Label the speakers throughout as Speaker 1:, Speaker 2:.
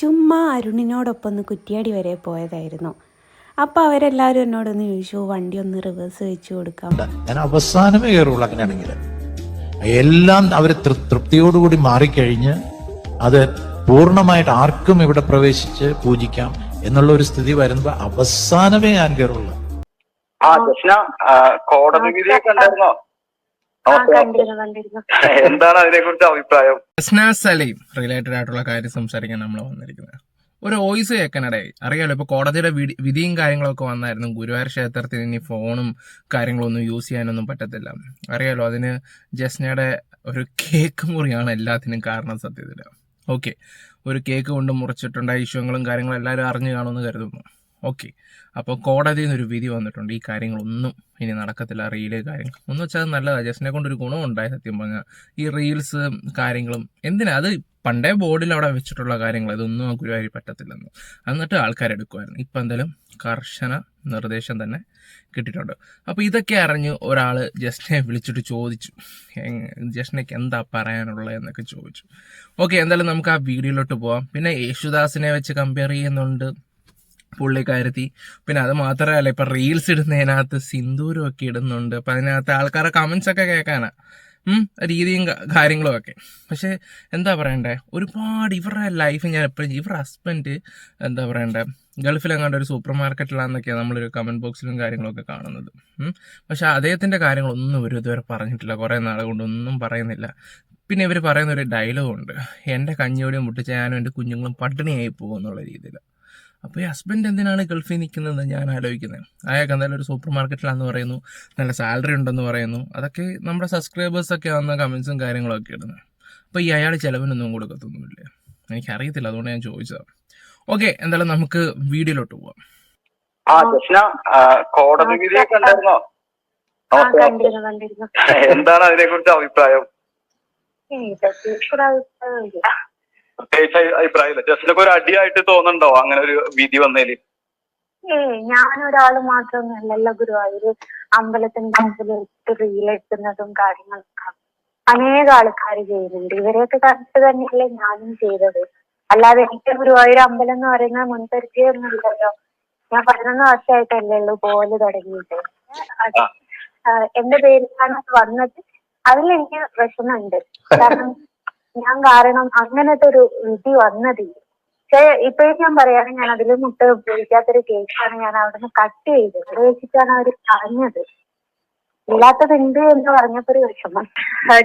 Speaker 1: ചുമ്മാ അരുണിനോടൊപ്പം ഒന്ന് കുറ്റിയാടി വരെ പോയതായിരുന്നു. അപ്പോൾ അവരെല്ലാവരും എന്നോടൊന്ന് ചോദിച്ചു വണ്ടി ഒന്ന് റിവേഴ്സ് വെച്ച് കൊടുക്കാം.
Speaker 2: ഞാൻ അവസാനമേ കയറുള്ളൂ അങ്ങനെയാണെങ്കിൽ എല്ലാം അവർ തൃപ്തിയോടുകൂടി മാറിക്കഴിഞ്ഞ് അത് പൂർണമായിട്ട് ആർക്കും ഇവിടെ പ്രവേശിച്ച് പൂജിക്കാം എന്നുള്ള ഒരു സ്ഥിതി വരുമ്പോ അവസാനമേ ഞാൻ കയറുള്ളൂ.
Speaker 3: ആ ജസ്ന കോടതി വിധിയൊക്കെ ഉണ്ടായിരുന്നോ? എന്താണ് അതിനെ കുറിച്ച് അഭിപ്രായം
Speaker 4: സലീം റിലേറ്റഡ് ആയിട്ടുള്ള കാര്യം സംസാരിക്കാൻ നമ്മൾ വന്നിരിക്കുന്നത്. ഒരു വോയിസ് കേൾക്കാനിടയായി. അറിയാലോ ഇപ്പൊ കോടതിയുടെ വിധിയും കാര്യങ്ങളൊക്കെ വന്നായിരുന്നു. ഗുരുവായൂർ ക്ഷേത്രത്തിന് ഇനി ഫോണും കാര്യങ്ങളൊന്നും യൂസ് ചെയ്യാനൊന്നും പറ്റത്തില്ല. അറിയാലോ അതിന് ജസ്നയുടെ ഒരു കേക്ക് മുറിയാണ് എല്ലാത്തിനും കാരണം സത്യത്തിൽ ഓക്കെ ഒരു കേക്ക് കൊണ്ട് മുറിച്ചിട്ടുണ്ടായ ഇഷ്യൂങ്ങളും കാര്യങ്ങളും എല്ലാവരും അറിഞ്ഞു കാണുമെന്ന് കരുതുന്നു. ഓക്കെ. അപ്പോൾ കോടതിയിൽ നിന്നൊരു ഒരു വിധി വന്നിട്ടുണ്ട്. ഈ കാര്യങ്ങളൊന്നും ഇനി നടക്കത്തില്ല. റീൽ കാര്യങ്ങൾ. ഒന്നു വെച്ചാൽ അത് നല്ലതാണ് ജസ്റ്റിനെ കൊണ്ടൊരു ഗുണമുണ്ടായി സത്യം പറഞ്ഞാൽ ഈ റീൽസ് കാര്യങ്ങളും എന്തിനാ? അത് പണ്ടേ ബോർഡിൽ അവിടെ വെച്ചിട്ടുള്ള കാര്യങ്ങൾ ഇതൊന്നും ആ ഗുരുവായൂർ പറ്റത്തില്ലെന്ന്. എന്നിട്ട് ആൾക്കാരെടുക്കുമായിരുന്നു ഇപ്പം എന്തായാലും കർശന നിർദ്ദേശം തന്നെ കിട്ടിയിട്ടുണ്ട്. അപ്പോൾ ഇതൊക്കെ അറിഞ്ഞ് ഒരാൾ ജസ്റ്റിനെ വിളിച്ചിട്ട് ചോദിച്ചു. ജസ്റ്റിനേക്ക് എന്താ പറയാനുള്ളത് എന്നൊക്കെ ചോദിച്ചു. ഓക്കെ എന്തായാലും നമുക്ക് ആ വീഡിയോയിലോട്ട് പോവാം. പിന്നെ യേശുദാസിനെ വെച്ച് കമ്പയർ ചെയ്യുന്നുണ്ട്. പുള്ളിക്കാരത്തി പിന്നെ അത് മാത്രമല്ല ഇപ്പൊ റീൽസ് ഇടുന്നതിനകത്ത് സിന്ദൂരം ഒക്കെ ഇടുന്നുണ്ട്. അപ്പൊ അതിനകത്ത് ആൾക്കാരുടെ കമന്റ്സ് ഒക്കെ കേൾക്കാനാ. രീതിയും കാര്യങ്ങളും ഒക്കെ. പക്ഷെ എന്താ പറയണ്ടേ? ഒരുപാട് ഇവരുടെ ലൈഫ് ഞാൻ എപ്പോഴും ഇവരുടെ ഹസ്ബൻഡ് എന്താ പറയണ്ടേ? ഗൾഫിലെങ്ങാണ്ട് ഒരു സൂപ്പർ മാർക്കറ്റിലാണെന്നൊക്കെയാണ് നമ്മളൊരു കമന്റ് ബോക്സിലും കാര്യങ്ങളൊക്കെ കാണുന്നത്. പക്ഷേ അദ്ദേഹത്തിന്റെ കാര്യങ്ങളൊന്നും ഇവർ ഇതുവരെ പറഞ്ഞിട്ടില്ല. കുറെ നാളെ കൊണ്ടൊന്നും പറയുന്നില്ല. പിന്നെ ഇവർ പറയുന്ന ഒരു ഡയലോഗുണ്ട് എന്റെ കഞ്ഞിയോടെയും മുട്ടിച്ച ഞാനും എന്റെ കുഞ്ഞുങ്ങളും പട്ടിണിയായി പോകും എന്നുള്ള രീതിയിൽ അപ്പോൾ ഈ ഹസ്ബൻഡ് എന്തിനാണ് ഗൾഫിൽ നിൽക്കുന്നത്? ഞാൻ ആലോചിക്കുന്നത് അയാൾക്ക് എന്തായാലും ഒരു സൂപ്പർ മാർക്കറ്റിലാന്ന് പറയുന്നു. നല്ല സാലറി ഉണ്ടെന്ന് പറയുന്നു. അതൊക്കെ നമ്മുടെ സബ്സ്ക്രൈബേഴ്സൊക്കെ വന്ന കമൻസും കാര്യങ്ങളൊക്കെ ഇടുന്നത് അപ്പോൾ ഈ അയാൾ ചിലവിനൊന്നും കൊടുക്കത്തൊന്നുമില്ല. എനിക്കറിയത്തില്ല. അതുകൊണ്ട് ഞാൻ ചോദിച്ചതാണ് ഓക്കെ എന്തായാലും നമുക്ക് വീഡിയോയിലോട്ട് പോവാം.
Speaker 3: ആ കൃഷ്ണ കോടതി വിധിയൊക്കെ ഉണ്ടായിരുന്നോ? എന്താണ് അതിനെ കുറിച്ച് അഭിപ്രായം
Speaker 5: പ്രത്യേകിച്ച് അഭിപ്രായമില്ല.
Speaker 3: ജസ്റ്റിനൊക്കെ ഒരു അടിയായിട്ട് തോന്നുന്നുണ്ടോ അങ്ങനെ ഒരു വിധി വന്നതിൽ
Speaker 5: ഏയ് ഞാനൊരാൾ മാത്രമൊന്നുമല്ലല്ലോ ഗുരുവായൂര് അമ്പലത്തിന്റെ മുമ്പിൽ ഇട്ട് റീലെടുക്കുന്നതും കാര്യങ്ങളൊക്കെ അനേക ആൾക്കാർ ചെയ്യുന്നുണ്ട്. ഇവരെയൊക്കെ കണ്ടിട്ട് തന്നെയല്ലേ ഞാനും ചെയ്തത്. അല്ലാതെ എനിക്ക് ഗുരുവായൂർ അമ്പലം എന്ന് പറയുന്ന മുൻപരിചയൊന്നുമില്ലല്ലോ ഞാൻ പതിനൊന്ന് വർഷമായിട്ടല്ലേ ഉള്ളൂ പോൽ തുടങ്ങിയിട്ട്. എന്റെ പേരിലാണ് വന്നത്. അതിൽ എനിക്ക് വിഷമമുണ്ട്. കാരണം ഞാൻ കാരണം അങ്ങനത്തെ ഒരു വിധി വന്നതില്ല പക്ഷേ ഇപ്പോഴും ഞാൻ പറയാണ് ഞാൻ അതിൽ മുട്ട ഉപയോഗിക്കാത്തൊരു കേക്കാണ് ഞാൻ അവിടുന്ന് കട്ട് ചെയ്തത്. അത് വെച്ചിട്ടാണ് അവർ പറഞ്ഞത്. ഇല്ലാത്തതുണ്ട് എന്ന് പറഞ്ഞപ്പോ ഒരു വിഷമം.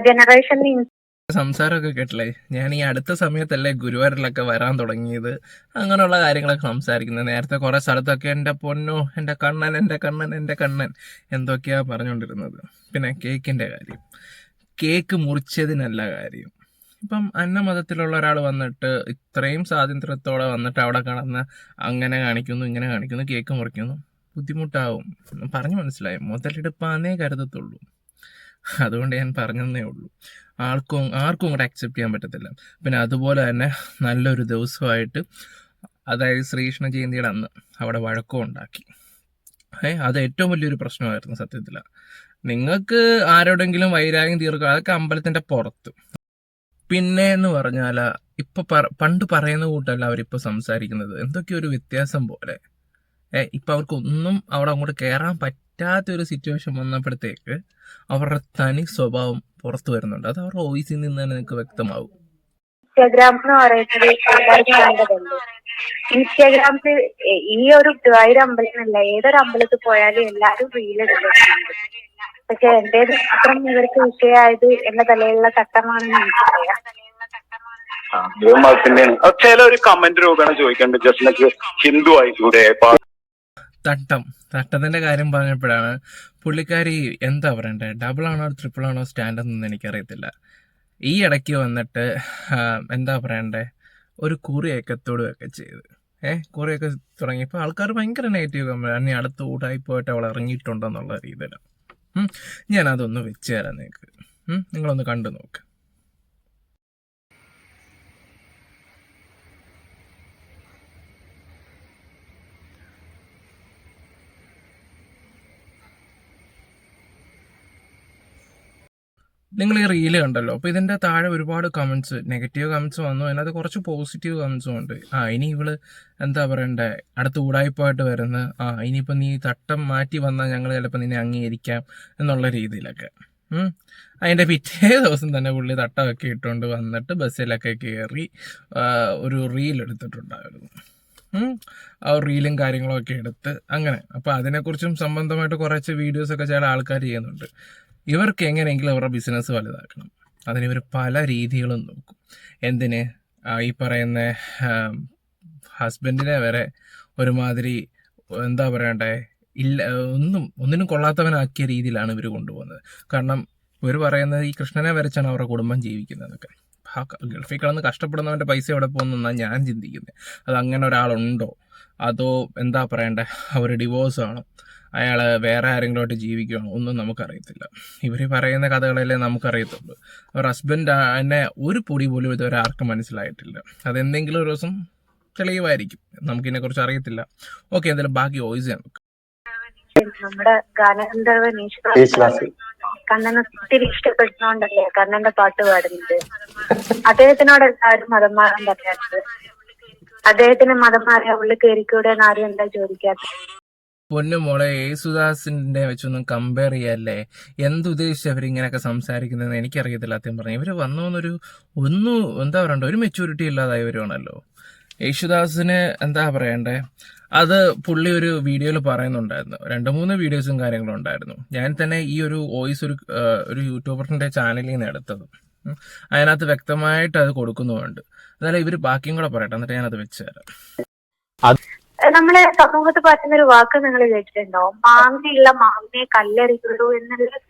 Speaker 5: ജനറേഷൻ
Speaker 4: സംസാരമൊക്കെ കേട്ടില്ലേ? ഞാൻ ഈ അടുത്ത സമയത്തല്ലേ ഗുരുവായൂരിലൊക്കെ വരാൻ തുടങ്ങിയത്. അങ്ങനെയുള്ള കാര്യങ്ങളൊക്കെ സംസാരിക്കുന്നത്. നേരത്തെ കുറെ സ്ഥലത്തൊക്കെ എന്റെ പൊന്നോ എന്റെ കണ്ണൻ എന്റെ കണ്ണൻ എന്റെ കണ്ണൻ എന്തൊക്കെയാ പറഞ്ഞുകൊണ്ടിരുന്നത്. പിന്നെ കേക്കിന്റെ കാര്യം. കേക്ക് മുറിച്ചതിനല്ല കാര്യം. ഇപ്പം അന്നമതത്തിലുള്ള ഒരാൾ വന്നിട്ട് ഇത്രയും സ്വാതന്ത്ര്യത്തോടെ വന്നിട്ട് അവിടെ കാണുന്ന അങ്ങനെ കാണിക്കുന്നു ഇങ്ങനെ കാണിക്കുന്നു കേക്ക് മുറിക്കുന്നു. ബുദ്ധിമുട്ടാവും. പറഞ്ഞു മനസ്സിലായി. മുതലെടുപ്പാന്നേ കരുതത്തുള്ളൂ. അതുകൊണ്ട് ഞാൻ പറഞ്ഞതേ ഉള്ളൂ. ആർക്കും ആർക്കും കൂടെ അക്സെപ്റ്റ് ചെയ്യാൻ പറ്റത്തില്ല. പിന്നെ അതുപോലെ തന്നെ നല്ലൊരു ദിവസമായിട്ട് അതായത് ശ്രീകൃഷ്ണ ജയന്തിയുടെ അന്ന് അവിടെ വഴക്കം ഉണ്ടാക്കി. ഏ അത് ഏറ്റവും വലിയൊരു പ്രശ്നമായിരുന്നു സത്യത്തിൽ നിങ്ങൾക്ക് ആരോടെങ്കിലും വൈരാഗ്യം തീർക്കുക അതൊക്കെ അമ്പലത്തിന്റെ പുറത്ത്. പിന്നെ എന്ന് പറഞ്ഞാൽ ഇപ്പൊ പണ്ട് പറയുന്ന കൂട്ടല്ല അവരിപ്പോ സംസാരിക്കുന്നത്. എന്തൊക്കെയോ ഒരു വ്യത്യാസം പോലെ. ഇപ്പൊ അവർക്കൊന്നും അവിടെ അങ്ങോട്ട് കയറാൻ പറ്റാത്ത ഒരു സിറ്റുവേഷൻ വന്നപ്പോഴത്തേക്ക് അവരുടെ തനി സ്വഭാവം പുറത്തു വരുന്നുണ്ട്. അത് അവരുടെ വോയിസിൽ നിന്ന് തന്നെ നിങ്ങൾക്ക് വ്യക്തമാവും.
Speaker 5: ഇൻസ്റ്റാഗ്രാം ഇൻസ്റ്റാഗ്രാമിൽ ഈ ഒരു ഗുരുവായൂർ അമ്പലം അല്ല ഏതൊരു അമ്പലത്തിൽ പോയാലും എല്ലാവരും റീലെടുക്കുന്നുണ്ട് പക്ഷെ എന്റെ ചിത്രം ഇവർക്ക് വിഷയമായത് എന്റെ തലയിലുള്ള ചട്ടമാണെന്ന്
Speaker 3: എനിക്ക് പറയാം ചില ഒരു കമന്റ് രൂപേണ ചോദിക്കേണ്ടത് ഹിന്ദു ആയിക്കൂടെ
Speaker 4: തട്ടം. തട്ടത്തിന്റെ കാര്യം പറഞ്ഞപ്പോഴാണ് പുള്ളിക്കാരി എന്താ പറയണ്ടേ? ഡബിൾ ആണോ ട്രിപ്പിൾ ആണോ സ്റ്റാൻഡ് എന്നൊന്നും എനിക്കറിയത്തില്ല. ഈ ഇടയ്ക്ക് വന്നിട്ട് എന്താ പറയണ്ടേ? ഒരു കുറിയക്കത്തോടും ഒക്കെ ചെയ്ത്. ഏഹ് കുറിയൊക്കെ തുടങ്ങിയപ്പോൾ ആൾക്കാർ ഭയങ്കര നെഗറ്റീവ് കമ്പനി അടുത്ത് അടുത്ത ഊടായി പോയിട്ട് അവൾ ഇറങ്ങിയിട്ടുണ്ടെന്നുള്ള രീതിയിൽ ഞാൻ അതൊന്ന് വെച്ച് തരാം നിങ്ങൾക്ക് നിങ്ങളൊന്ന് കണ്ടു നോക്ക് നിങ്ങൾ ഈ റീൽ കണ്ടല്ലോ. അപ്പൊ ഇതിന്റെ താഴെ ഒരുപാട് കമന്റ്സ് നെഗറ്റീവ് കമന്റ്സ് വന്നു. അതിനകത്ത് കുറച്ച് പോസിറ്റീവ് കമന്റ്സും ഉണ്ട്. ആ ഇനി ഇവൾ എന്താ പറയണ്ടേ? അടുത്ത ഉടായ്പായിട്ട് വരുന്ന. ആ ഇനിയിപ്പോ നീ തട്ടം മാറ്റി വന്നാൽ ഞങ്ങൾ ചിലപ്പോൾ നിന്നെ അംഗീകരിക്കാം എന്നുള്ള രീതിയിലൊക്കെ. അതിന്റെ പിറ്റേ ദിവസം തന്നെ പുള്ളി തട്ടമൊക്കെ ഇട്ടുകൊണ്ട് വന്നിട്ട് ബസ്സിലൊക്കെ കയറി ഒരു റീൽ എടുത്തിട്ടുണ്ടായിരുന്നു. ആ റീലും കാര്യങ്ങളൊക്കെ എടുത്ത് അങ്ങനെ. അപ്പൊ അതിനെക്കുറിച്ചും സംബന്ധമായിട്ട് കുറച്ച് വീഡിയോസ് ഒക്കെ ചില ആൾക്കാർ ചെയ്യുന്നുണ്ട്. ഇവർക്ക് എങ്ങനെയെങ്കിലും അവരുടെ ബിസിനസ് വലുതാക്കണം. അതിന് ഇവർ പല രീതികളും നോക്കും. എന്തിന്? ഈ പറയുന്ന ഹസ്ബൻഡിനെ വരെ ഒരുമാതിരി എന്താ പറയണ്ടേ ഇല്ല ഒന്നും ഒന്നിനും കൊള്ളാത്തവനാക്കിയ രീതിയിലാണ് ഇവർ കൊണ്ടുപോകുന്നത്. കാരണം ഇവർ പറയുന്നത് ഈ കൃഷ്ണനെ വരച്ചാണ് അവരുടെ കുടുംബം ജീവിക്കുന്നതൊക്കെ ആ ഗൾഫിൽ കിടന്ന് കഷ്ടപ്പെടുന്നവന്റെ പൈസ എവിടെ പോകുന്നതെന്നാണ് ഞാൻ ചിന്തിക്കുന്നത് അത് അങ്ങനെ ഒരാളുണ്ടോ? അതോ എന്താ പറയണ്ടേ അവർ ഡിവോഴ്സ് ആണോ? അയാൾ വേറെ ആരെങ്കിലുമായിട്ട് ജീവിക്കുകയാണോ ഒന്നും നമുക്കറിയത്തില്ല. ഇവർ പറയുന്ന കഥകളല്ലേ നമുക്കറിയത്തുള്ളൂ. അവർ ഹസ്ബൻഡ് എന്നെ ഒരു പൊടി പോലും ഇതുവരെ ആർക്കും മനസ്സിലായിട്ടില്ല. അതെന്തെങ്കിലും ഒരു ദിവസം തെളിയുമായിരിക്കും. നമുക്കിതിനെക്കുറിച്ച് അറിയത്തില്ല. ഓക്കെ എന്തായാലും ബാക്കി വോയിസ് നമുക്ക്
Speaker 5: നമ്മുടെ ഗാനഗന്ധർവൻ കണ്ണനെ ഒത്തിരി ഇഷ്ടപ്പെടുന്നോണ്ടല്ലേ കണ്ണന്റെ പാട്ട് പാടുന്നത്? അദ്ദേഹത്തിനോട് എല്ലാവരും മതം മാറാൻ പറയാത്തത് അദ്ദേഹത്തിന് മതം മാറിയ ഉള്ളിൽ കയറിക്കൂടെ എന്ന് ആരും എന്താ ചോദിക്കാത്തത്?
Speaker 4: പൊന്നു മോളെ യേസുദാസിന്റെ വെച്ചൊന്നും കമ്പയർ ചെയ്യാല്ലേ? എന്തുദ്ദേശിച്ച് അവരിങ്ങനെയൊക്കെ സംസാരിക്കുന്നതെന്ന് എനിക്കറിയത്തില്ല ആദ്യം പറഞ്ഞു. ഇവർ വന്നോന്നൊരു ഒന്നും എന്താ പറയണ്ട ഒരു മെച്ചൂരിറ്റി ഇല്ലാതായവരുമാണല്ലോ യേശുദാസിന് എന്താ പറയണ്ടേ? അത് പുള്ളി ഒരു വീഡിയോയിൽ പറയുന്നുണ്ടായിരുന്നു. രണ്ട് മൂന്ന് വീഡിയോസും കാര്യങ്ങളും ഉണ്ടായിരുന്നു. ഞാൻ തന്നെ ഈ ഒരു വോയിസ് ഒരു ഒരു യൂട്യൂബറിന്റെ ചാനലിൽ നിന്ന് എടുത്തത് അതിനകത്ത് വ്യക്തമായിട്ട് അത് കൊടുക്കുന്നുമുണ്ട്. എന്നാലും ഇവർ ബാക്കിയും കൂടെ പറയട്ടെ എന്നിട്ട് ഞാനത് വെച്ച് തരാം.
Speaker 5: നമ്മളെ സമൂഹത്തിൽ പറ്റുന്ന ഒരു വാക്ക് നിങ്ങൾ കേട്ടിട്ടുണ്ടോ? മാങ്ങയുള്ള മാങ്ങയെ കല്ലെറിയുള്ളൂ എന്നുള്ളത്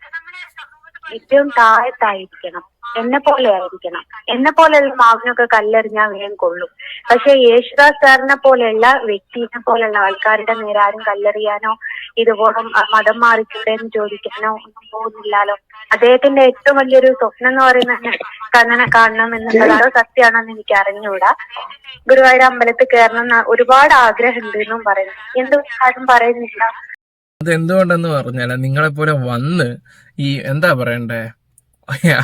Speaker 5: ഏറ്റവും താഴത്തായിരിക്കണം. എന്നെ പോലെ ആയിരിക്കണം. എന്നെ പോലെയുള്ള മാവിനൊക്കെ കല്ലെറിഞ്ഞാൽ വേഗം കൊള്ളും. പക്ഷെ യേശുദാസ് സാറിനെ പോലെയുള്ള വ്യക്തിനെ പോലെയുള്ള ആൾക്കാരുടെ നേരെ ആരും കല്ലെറിയാനോ ഇതുപോലെ മതം മാറിക്കൂടെ എന്ന് ചോദിക്കാനോ ഒന്നും പോകുന്നില്ലല്ലോ. അദ്ദേഹത്തിന്റെ ഏറ്റവും വലിയൊരു സ്വപ്നം എന്ന് പറയുന്നത് കണ്ണനെ കാണണം എന്നുള്ളത് അതോ സത്യമാണെന്ന് എനിക്ക് അറിഞ്ഞുകൂടാ. ഗുരുവായൂർ അമ്പലത്തിൽ കയറണം ഒരുപാട് ആഗ്രഹമുണ്ട് എന്നും പറയുന്നു. എന്തുകൊണ്ട് ആരും പറയുന്നില്ല.
Speaker 4: അത് എന്തുകൊണ്ടെന്ന് പറഞ്ഞാൽ നിങ്ങളെപ്പോലെ വന്ന് ഈ എന്താ പറയണ്ടേ?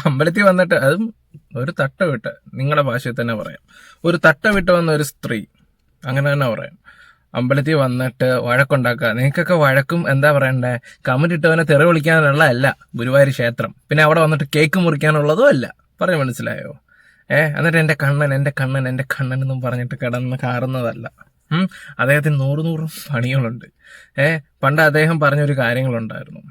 Speaker 4: അമ്പലത്തിൽ വന്നിട്ട് അതും ഒരു തട്ട വിട്ട് നിങ്ങളുടെ ഭാഷയിൽ തന്നെ പറയാം. ഒരു തട്ട വിട്ട് വന്ന ഒരു സ്ത്രീ അങ്ങനെ തന്നെ പറയാം. അമ്പലത്തിൽ വന്നിട്ട് വഴക്കുണ്ടാക്കുക. നിങ്ങൾക്കൊക്കെ വഴക്കും എന്താ പറയണ്ടേ? കമന്റ് ഇട്ടവനെ തെറി വിളിക്കാനുള്ള അല്ല ഗുരുവായൂർ ക്ഷേത്രം. പിന്നെ അവിടെ വന്നിട്ട് കേക്ക് മുറിക്കാനുള്ളതും അല്ല. പറയാൻ മനസ്സിലായോ? ഏ എന്നിട്ട് എന്റെ കണ്ണൻ എന്റെ കണ്ണൻ എന്റെ കണ്ണൻ എന്നും പറഞ്ഞിട്ട് കിടന്ന് കാറുന്നതല്ല. അദ്ദേഹത്തിന് നൂറ് നൂറ് പണികളുണ്ട്. ഏ പണ്ട് അദ്ദേഹം പറഞ്ഞൊരു കാര്യങ്ങളുണ്ടായിരുന്നു.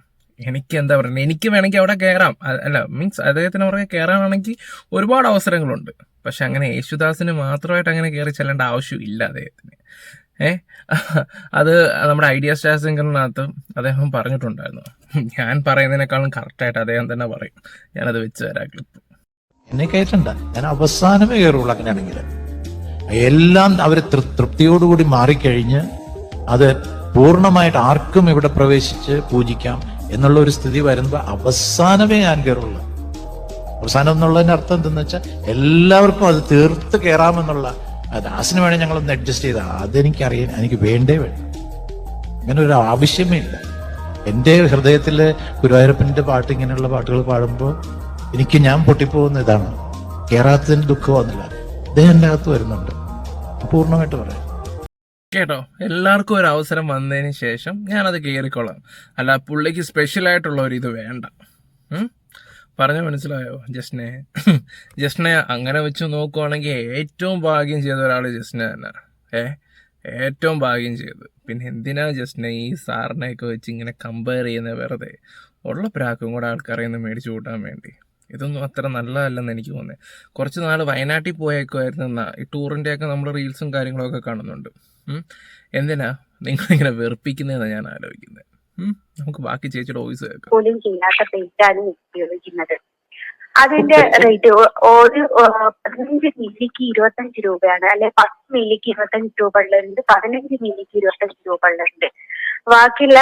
Speaker 4: എനിക്ക് എന്താ പറയുക എനിക്ക് വേണമെങ്കിൽ അവിടെ കയറാം അല്ല മീൻസ് അദ്ദേഹത്തിന് പുറകെ കയറാനാണെങ്കിൽ ഒരുപാട് അവസരങ്ങളുണ്ട്. പക്ഷെ അങ്ങനെ യേശുദാസിന് മാത്രമായിട്ട് അങ്ങനെ കയറി ചെല്ലേണ്ട ആവശ്യമില്ല അദ്ദേഹത്തിന്. ഏ? അത് നമ്മുടെ ഐഡിയ സ്റ്റാർ അദ്ദേഹം പറഞ്ഞിട്ടുണ്ടായിരുന്നു. ഞാൻ പറയുന്നതിനേക്കാളും കറക്റ്റായിട്ട് അദ്ദേഹം തന്നെ പറയും. ഞാനത് വെച്ച് തരാം ക്ലിപ്പ്.
Speaker 2: എന്നെ കയറ്റണ്ട ഞാൻ അവസാനമേ കയറുള്ളൂ അങ്ങനെയാണെങ്കിൽ. എല്ലാം അവർ തൃപ്തിയോടുകൂടി മാറിക്കഴിഞ്ഞ് അത് പൂർണമായിട്ട് ആർക്കും ഇവിടെ പ്രവേശിച്ച് പൂജിക്കാം. എന്നുള്ള ഒരു സ്ഥിതി വരുമ്പോൾ അവസാനമേ ഞാൻ കയറുള്ളൂ. അവസാനം എന്നുള്ളതിന്റെ അർത്ഥം എന്തെന്ന് വെച്ചാൽ എല്ലാവർക്കും അത് തീർത്ത് കയറാമെന്നുള്ള ദാസിന് വേണേൽ ഞങ്ങളൊന്ന് അഡ്ജസ്റ്റ് ചെയ്താൽ അതെനിക്കറിയാൻ എനിക്ക് വേണ്ടേ വേണ്ട. അങ്ങനെ ഒരു ആവശ്യമേ ഇല്ല. എന്റെ ഹൃദയത്തിൽ ഗുരുവായൂരപ്പന്റെ പാട്ട് ഇങ്ങനെയുള്ള പാട്ടുകൾ പാടുമ്പോൾ എനിക്ക് ഞാൻ പൊട്ടിപ്പോകുന്ന ഇതാണ്. കയറാത്തതിന് ദുഃഖമാകുന്നില്ല അദ്ദേഹം എന്റെ അകത്ത് വരുന്നുണ്ട്. പൂർണമായിട്ട് പറയാം.
Speaker 4: കേട്ടോ എല്ലാവർക്കും ഒരു അവസരം വന്നതിന് ശേഷം ഞാനത് കയറിക്കൊള്ളാം അല്ല പുള്ളിക്ക് സ്പെഷ്യൽ ആയിട്ടുള്ള ഒരു ഇത് വേണ്ട? പറഞ്ഞ മനസ്സിലായോ? ജസ്നെ. ജസ്നെ അങ്ങനെ വെച്ച് നോക്കുവാണെങ്കിൽ ഏറ്റവും ഭാഗ്യം ചെയ്ത ഒരാൾ ജസ്ന തന്നെ. ഏ? ഏറ്റവും ഭാഗ്യം ചെയ്ത്. പിന്നെ എന്തിനാ ജസ്നെ ഈ സാറിനെയൊക്കെ വെച്ച് ഇങ്ങനെ കമ്പയർ ചെയ്യുന്ന വെറുതെ? ഉള്ള പ്രാക്കും കൂടെ ആൾക്കാരെ ഒന്ന് മേടിച്ചു കൂട്ടാൻ വേണ്ടി. ഇതൊന്നും അത്ര നല്ലതല്ലെന്ന് എനിക്ക് തോന്നുന്നത് കുറച്ച് നാൾ വയനാട്ടിൽ പോയേക്കുമായിരുന്നു ഈ ടൂറിന്റെ ഒക്കെ നമ്മൾ റീൽസും കാര്യങ്ങളൊക്കെ കാണുന്നുണ്ട്. എന്തിനാ? നിങ്ങളിങ്ങനെ വെറുപ്പിക്കുന്നതെന്നാണ് ഞാൻ ആലോചിക്കുന്നത് നമുക്ക് ബാക്കി ചേച്ചിയുടെ വോയിസ് കേൾക്കാം.
Speaker 5: പോലും ചെയ്യാത്ത പെയിന്റാണ് ഉപയോഗിക്കുന്നത്. അതിന്റെ റേറ്റ് ഒരു പതിനഞ്ച് മില്ലിക്ക് ഇരുപത്തഞ്ച് രൂപയാണ്. അല്ലെ പത്ത് മില്ലിക്ക് ഇരുപത്തഞ്ച് രൂപ ഉള്ളത് പതിനഞ്ച് മില്ലിക്ക് ഇരുപത്തഞ്ച് രൂപ ഉള്ളത് ബാക്കിയുള്ള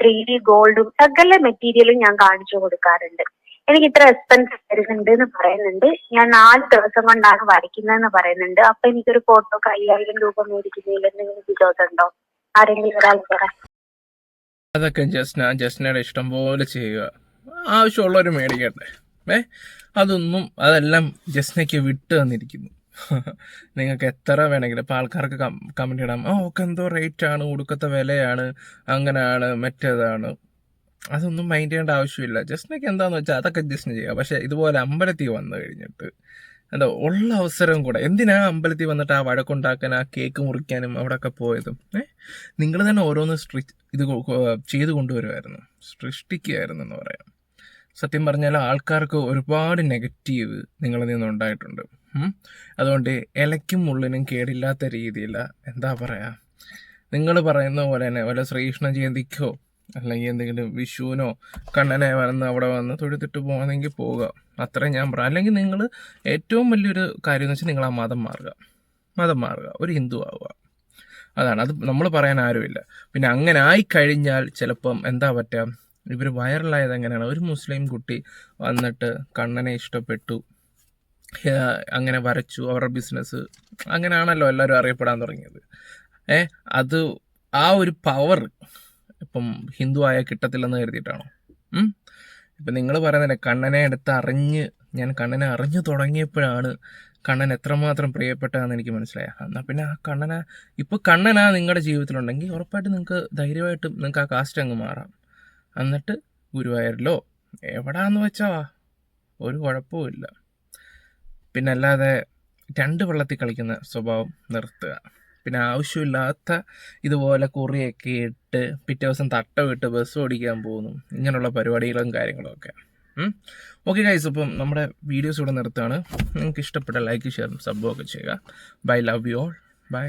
Speaker 5: ത്രീ ഡി ഗോൾഡും സകല മെറ്റീരിയലും ഞാൻ കാണിച്ചു കൊടുക്കാറുണ്ട്. എനിക്ക് ഇത്ര എക്സ്പെൻസ് വരുന്നുണ്ട് എന്ന് പറയുന്നുണ്ട്. ഞാൻ നാല് ദിവസം കൊണ്ടാണ് വരയ്ക്കുന്നതെന്ന് പറയുന്നുണ്ട്. അപ്പൊ എനിക്കൊരു ഫോട്ടോക്ക് അയ്യായിരം രൂപ മേടിക്കുന്നതിൽ എന്തെങ്കിലും വിരോധമുണ്ടോ ആരെങ്കിലും ഒരാൾ പറ.
Speaker 4: അതൊക്കെ ജസ്ന ജസ്നയുടെ ഇഷ്ടം പോലെ ചെയ്യുക. ആവശ്യമുള്ളവർ മേടിക്കട്ടെ. ഏ? അതൊന്നും അതെല്ലാം ജസ്നയ്ക്ക് വിട്ട് തന്നിരിക്കുന്നു. നിങ്ങൾക്ക് എത്ര വേണമെങ്കിലും. ഇപ്പം ആൾക്കാർക്ക് കമന്റ് ഇടാം. ആ ഒക്കെ എന്തോ റേറ്റാണ് ആണ് ഒടുക്കത്തെ വിലയാണ് അങ്ങനെയാണ് മറ്റേതാണ്. അതൊന്നും മൈൻഡ് ചെയ്യേണ്ട ആവശ്യമില്ല. ജസ്റ്റ് ജസ്റ്റിനൊക്കെ എന്താണെന്ന് വെച്ചാൽ അതൊക്കെ ജസ്റ്റിന് ചെയ്യുക പക്ഷേ ഇതുപോലെ അമ്പലത്തിൽ വന്നു കഴിഞ്ഞിട്ട് എന്താ ഉള്ള അവസരം കൂടെ എന്തിനാ അമ്പലത്തിൽ വന്നിട്ട് ആ വഴക്കുണ്ടാക്കാൻ ആ കേക്ക് മുറിക്കാനും അവിടെയൊക്കെ പോയതും? ഏ? നിങ്ങൾ തന്നെ ഓരോന്ന് സ്ട്രി ഇത് ചെയ്തു കൊണ്ടുവരുമായിരുന്നു സൃഷ്ടിക്കുകയായിരുന്നു എന്ന് പറയാം. സത്യം പറഞ്ഞാൽ ആൾക്കാർക്ക് ഒരുപാട് നെഗറ്റീവ് നിങ്ങളിൽ നിന്ന് ഉണ്ടായിട്ടുണ്ട് അതുകൊണ്ട് ഇലയ്ക്കും മുള്ളിനും കേടില്ലാത്ത രീതിയിൽ എന്താ പറയുക നിങ്ങൾ പറയുന്ന പോലെ തന്നെ വല്ല ശ്രീകൃഷ്ണ ജയന്തിക്കോ അല്ലെങ്കിൽ എന്തെങ്കിലും വിഷുവിനോ കണ്ണനെ വന്ന് അവിടെ വന്ന് തൊഴുത്തിട്ട് പോകുന്നെങ്കിൽ പോവുക അത്രയും ഞാൻ പറയാം. അല്ലെങ്കിൽ നിങ്ങൾ ഏറ്റവും വലിയൊരു കാര്യം എന്ന് വെച്ചാൽ നിങ്ങൾ ആ മതം മാറുക. മതം മാറുക. ഒരു ഹിന്ദു ആവുക. അതാണ്. അത് നമ്മൾ പറയാൻ ആരുമില്ല. പിന്നെ അങ്ങനെ ആയി കഴിഞ്ഞാൽ ചിലപ്പം എന്താ പറ്റുക? ഇവർ വൈറലായത് എങ്ങനെയാണ്? ഒരു മുസ്ലിം കുട്ടി വന്നിട്ട് കണ്ണനെ ഇഷ്ടപ്പെട്ടു. അങ്ങനെ വരച്ചു. അവരുടെ ബിസിനസ് അങ്ങനെയാണല്ലോ എല്ലാവരും അറിയപ്പെടാൻ തുടങ്ങിയത്. ഏ അത് ആ ഒരു പവർ ഇപ്പം ഹിന്ദു ആയ കിട്ടത്തില്ലെന്ന് കരുതിയിട്ടാണോ? ഇപ്പം നിങ്ങൾ പറയുന്നില്ല കണ്ണനെ എടുത്ത് അറിഞ്ഞ് ഞാൻ കണ്ണനെ അറിഞ്ഞു തുടങ്ങിയപ്പോഴാണ് കണ്ണൻ എത്രമാത്രം പ്രിയപ്പെട്ടതെന്ന് എനിക്ക് മനസ്സിലായ എന്നാൽ പിന്നെ ആ കണ്ണനെ ഇപ്പോൾ കണ്ണനാ നിങ്ങളുടെ ജീവിതത്തിലുണ്ടെങ്കിൽ ഉറപ്പായിട്ട് നിങ്ങൾക്ക് ധൈര്യമായിട്ടും നിങ്ങൾക്ക് ആ കാസ്റ്റ് അങ്ങ് മാറാം. എന്നിട്ട് ഗുരുവായൂരിലോ എവിടാന്ന് വെച്ചാ ഒരു കുഴപ്പവും പിന്നെ അല്ലാതെ രണ്ട് വെള്ളത്തിൽ കളിക്കുന്ന സ്വഭാവം നിർത്തുക. പിന്നെ ആവശ്യമില്ലാത്ത ഇതുപോലെ കുറിയൊക്കെ ഇട്ട് പിറ്റേ ദിവസം തട്ട വിട്ട് ബസ് ഓടിക്കാൻ പോകുന്നു. ഇങ്ങനെയുള്ള പരിപാടികളും കാര്യങ്ങളും ഒക്കെ ഓക്കെ ഗൈസ് അപ്പം നമ്മുടെ വീഡിയോസ് ഇവിടെ നിർത്തുകയാണ്. നിങ്ങൾക്ക് ഇഷ്ടപ്പെട്ട ലൈക്ക് ഷെയർ സബ്ബും ഒക്കെ ചെയ്യുക. Bye love you all bye